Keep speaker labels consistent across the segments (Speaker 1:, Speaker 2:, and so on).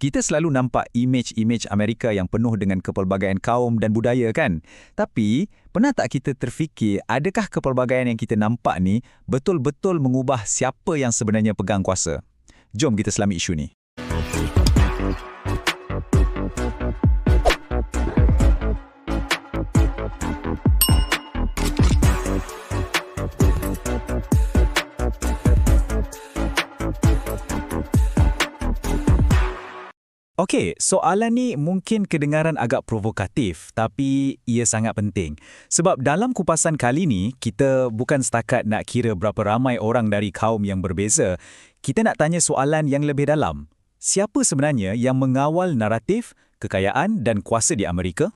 Speaker 1: Kita selalu nampak imej-imej Amerika yang penuh dengan kepelbagaian kaum dan budaya kan? Tapi, pernah tak kita terfikir adakah kepelbagaian yang kita nampak ni betul-betul mengubah siapa yang sebenarnya pegang kuasa? Jom kita selami isu ni. Okey, soalan ni mungkin kedengaran agak provokatif tapi ia sangat penting. Sebab dalam kupasan kali ni, kita bukan setakat nak kira berapa ramai orang dari kaum yang berbeza. Kita nak tanya soalan yang lebih dalam. Siapa sebenarnya yang mengawal naratif, kekayaan dan kuasa di Amerika?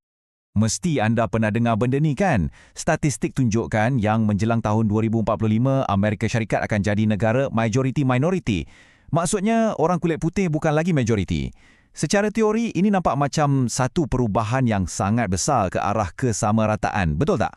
Speaker 2: Mesti anda pernah dengar benda ni kan? Statistik tunjukkan yang menjelang tahun 2045, Amerika Syarikat akan jadi negara majoriti-minoriti. Maksudnya, orang kulit putih bukan lagi majoriti. Secara teori, ini nampak macam satu perubahan yang sangat besar ke arah kesamarataan. Betul tak?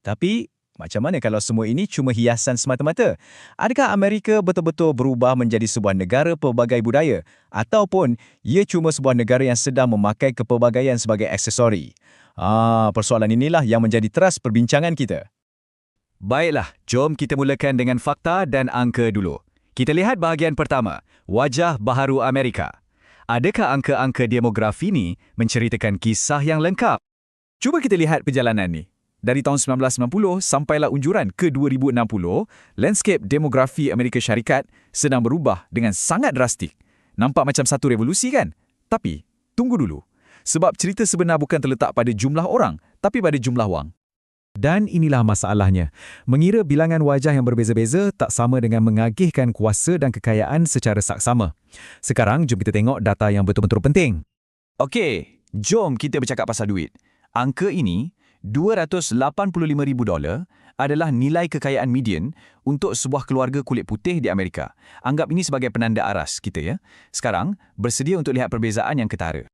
Speaker 1: Tapi, macam mana kalau semua ini cuma hiasan semata-mata? Adakah Amerika betul-betul berubah menjadi sebuah negara pelbagai budaya? Ataupun ia cuma sebuah negara yang sedang memakai kepelbagaian sebagai aksesori? Ah, persoalan inilah yang menjadi teras perbincangan kita. Baiklah, jom kita mulakan dengan fakta dan angka dulu. Kita lihat bahagian pertama, wajah baharu Amerika. Adakah angka-angka demografi ni menceritakan kisah yang lengkap? Cuba kita lihat perjalanan ni. Dari tahun 1990 sampailah unjuran ke 2060, landscape demografi Amerika Syarikat sedang berubah dengan sangat drastik. Nampak macam satu revolusi kan? Tapi, tunggu dulu. Sebab cerita sebenar bukan terletak pada jumlah orang, tapi pada jumlah wang. Dan inilah masalahnya. Mengira bilangan wajah yang berbeza-beza tak sama dengan mengagihkan kuasa dan kekayaan secara saksama. Sekarang, jom kita tengok data yang betul-betul penting. Okey, jom kita bercakap pasal duit. Angka ini, 285,000 dolar adalah nilai kekayaan median untuk sebuah keluarga kulit putih di Amerika. Anggap ini sebagai penanda aras kita ya. Sekarang, bersedia untuk lihat perbezaan yang ketara.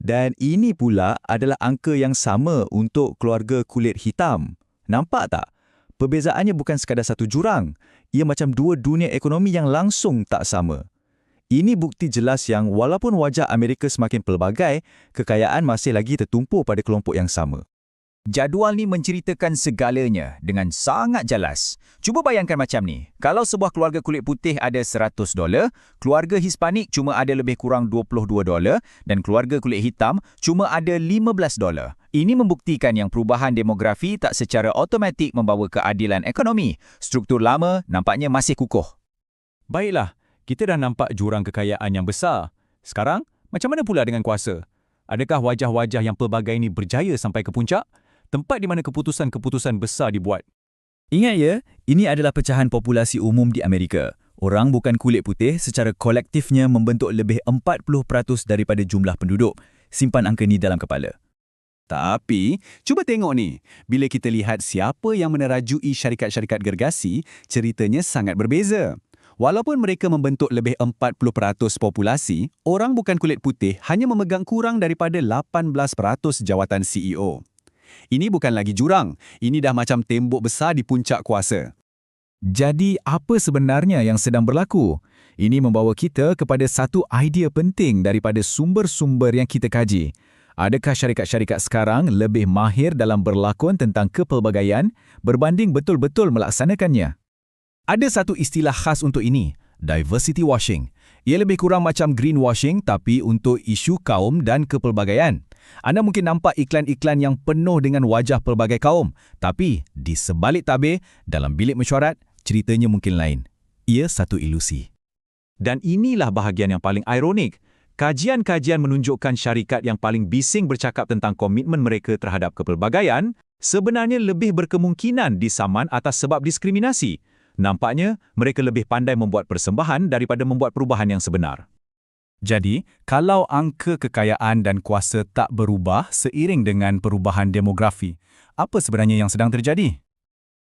Speaker 1: Dan ini pula adalah angka yang sama untuk keluarga kulit hitam. Nampak tak? Perbezaannya bukan sekadar satu jurang. Ia macam dua dunia ekonomi yang langsung tak sama. Ini bukti jelas yang walaupun wajah Amerika semakin pelbagai, kekayaan masih lagi tertumpuk pada kelompok yang sama. Jadual ni menceritakan segalanya dengan sangat jelas. Cuba bayangkan macam ni. Kalau sebuah keluarga kulit putih ada 100 dolar, keluarga Hispanik cuma ada lebih kurang 22 dolar dan keluarga kulit hitam cuma ada 15 dolar. Ini membuktikan yang perubahan demografi tak secara automatik membawa keadilan ekonomi. Struktur lama nampaknya masih kukuh. Baiklah, kita dah nampak jurang kekayaan yang besar. Sekarang, macam mana pula dengan kuasa? Adakah wajah-wajah yang pelbagai ini berjaya sampai ke puncak? Tempat di mana keputusan-keputusan besar dibuat. Ingat ya, ini adalah pecahan populasi umum di Amerika. Orang bukan kulit putih secara kolektifnya membentuk lebih 40% daripada jumlah penduduk. Simpan angka ni dalam kepala. Tapi, cuba tengok ni. Bila kita lihat siapa yang menerajui syarikat-syarikat gergasi, ceritanya sangat berbeza. Walaupun mereka membentuk lebih 40% populasi, orang bukan kulit putih hanya memegang kurang daripada 18% jawatan CEO. Ini bukan lagi jurang, ini dah macam tembok besar di puncak kuasa. Jadi, apa sebenarnya yang sedang berlaku? Ini membawa kita kepada satu idea penting daripada sumber-sumber yang kita kaji. Adakah syarikat-syarikat sekarang lebih mahir dalam berlakon tentang kepelbagaian berbanding betul-betul melaksanakannya? Ada satu istilah khas untuk ini, diversity washing. Ia lebih kurang macam greenwashing tapi untuk isu kaum dan kepelbagaian. Anda mungkin nampak iklan-iklan yang penuh dengan wajah pelbagai kaum, tapi di sebalik tabir, dalam bilik mesyuarat, ceritanya mungkin lain. Ia satu ilusi. Dan inilah bahagian yang paling ironik. Kajian-kajian menunjukkan syarikat yang paling bising bercakap tentang komitmen mereka terhadap kepelbagaian sebenarnya lebih berkemungkinan disaman atas sebab diskriminasi. Nampaknya, mereka lebih pandai membuat persembahan daripada membuat perubahan yang sebenar. Jadi, kalau angka kekayaan dan kuasa tak berubah seiring dengan perubahan demografi, apa sebenarnya yang sedang terjadi?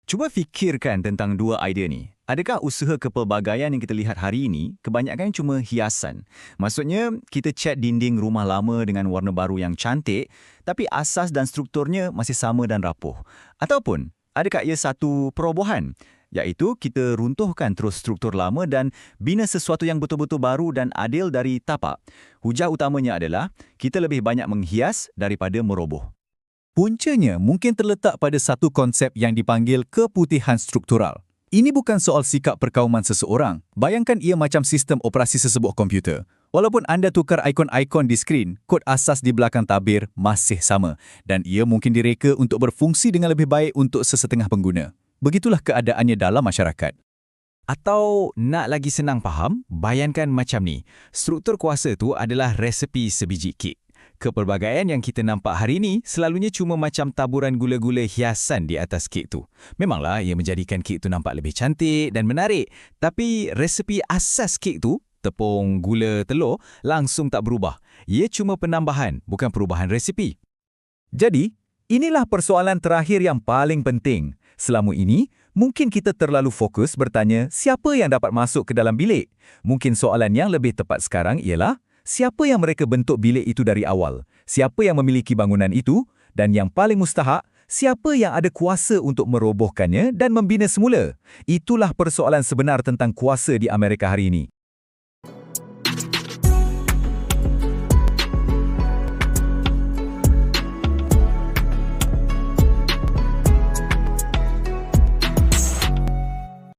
Speaker 1: Cuba fikirkan tentang dua idea ni. Adakah usaha kepelbagaian yang kita lihat hari ini kebanyakan cuma hiasan? Maksudnya, kita cat dinding rumah lama dengan warna baru yang cantik, tapi asas dan strukturnya masih sama dan rapuh. Ataupun, adakah ia satu perobohan?
Speaker 3: Iaitu kita runtuhkan terus struktur lama dan bina sesuatu yang betul-betul baru dan adil dari tapak. Hujah utamanya adalah kita lebih banyak menghias daripada meroboh.
Speaker 4: Puncanya mungkin terletak pada satu konsep yang dipanggil keputihan struktural. Ini bukan soal sikap perkauman seseorang. Bayangkan ia macam sistem operasi sesebuah komputer. Walaupun anda tukar ikon-ikon di skrin, kod asas di belakang tabir masih sama dan ia mungkin direka untuk berfungsi dengan lebih baik untuk sesetengah pengguna. Begitulah keadaannya dalam masyarakat.
Speaker 2: Atau nak lagi senang faham, bayangkan macam ni. Struktur kuasa tu adalah resepi sebiji kek. Kepelbagaian yang kita nampak hari ini selalunya cuma macam taburan gula-gula hiasan di atas kek tu. Memanglah ia menjadikan kek tu nampak lebih cantik dan menarik. Tapi resepi asas kek tu, tepung, gula, telur, langsung tak berubah. Ia cuma penambahan, bukan perubahan resepi.
Speaker 4: Jadi, inilah persoalan terakhir yang paling penting. Selama ini, mungkin kita terlalu fokus bertanya siapa yang dapat masuk ke dalam bilik. Mungkin soalan yang lebih tepat sekarang ialah siapa yang mereka bentuk bilik itu dari awal? Siapa yang memiliki bangunan itu? Dan yang paling mustahak, siapa yang ada kuasa untuk merobohkannya dan membina semula? Itulah persoalan sebenar tentang kuasa di Amerika hari ini.